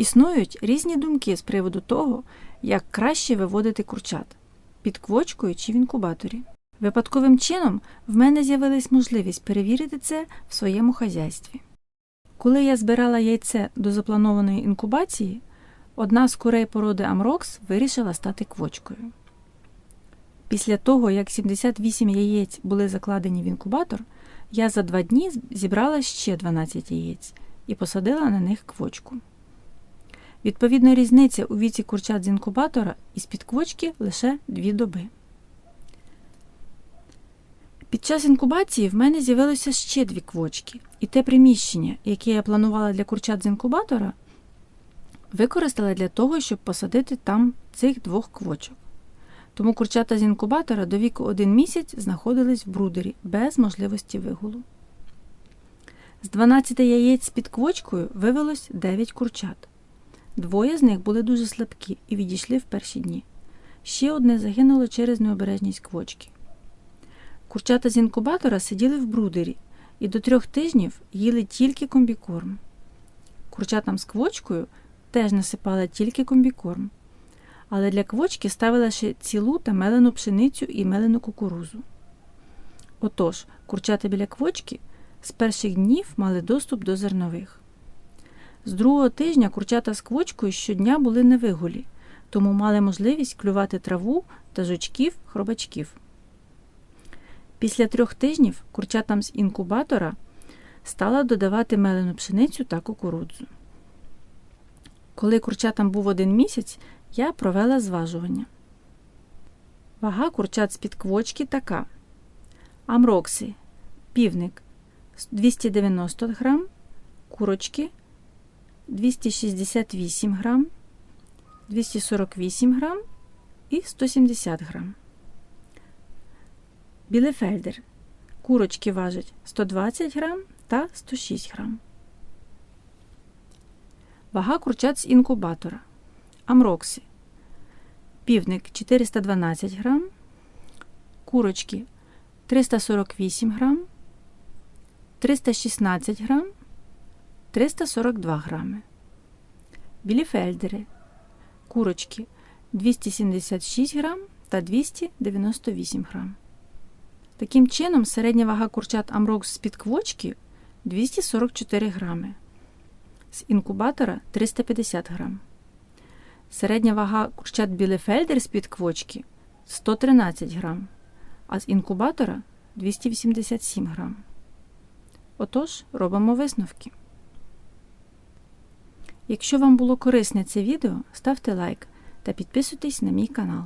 Існують різні думки з приводу того, як краще виводити курчат під квочкою чи в інкубаторі. Випадковим чином в мене з'явилась можливість перевірити це в своєму хазяйстві. Коли я збирала яйце до запланованої інкубації, одна з курей породи Амрокс вирішила стати квочкою. Після того, як 78 яєць були закладені в інкубатор, я за два дні зібрала ще 12 яєць і посадила на них квочку. Відповідно, різниця у віці курчат з інкубатора і з-під лише дві доби. Під час інкубації в мене з'явилося ще дві квочки, і те приміщення, яке я планувала для курчат з інкубатора, використала для того, щоб посадити там цих двох квочок. Тому курчата з інкубатора до віку один місяць знаходились в брудері без можливості вигулу. З 12 яєць під квочкою вивелось 9 курчат. Двоє з них були дуже слабкі і відійшли в перші дні. Ще одне загинуло через необережність квочки. Курчата з інкубатора сиділи в брудері і до трьох тижнів їли тільки комбікорм. Курчатам з квочкою теж насипали тільки комбікорм, але для квочки ставила ще цілу та мелену пшеницю і мелену кукурузу. Отож, курчата біля квочки з перших днів мали доступ до зернових. З другого тижня курчата з квочкою щодня були на вигулі, тому мали можливість клювати траву та жучків, хробачків. Після трьох тижнів курчатам з інкубатора стала додавати мелену пшеницю та кукурудзу. Коли курчатам був один місяць, я провела зважування. Вага курчат з-під квочки така: амрокси, півник 290 грам, курочки 268 грам, 248 грам і 170 грам. Білефельдер. Курочки важать 120 грам та 106 грам. Вага курчат з інкубатора. Амрокси. Півник 412 грам. Курочки 348 грам. 316 грам. 342 грами. Біліфельдери. Курочки 276 грам та 298 грам. Таким чином, середня вага курчат Амрокс з-під квочки 244 грами, з інкубатора 350 грам. Середня вага курчат Білефельдер з-під квочки 113 грам, а з інкубатора 287 грам. Отож, робимо висновки. Якщо вам було корисне це відео, ставте лайк та підписуйтесь на мій канал.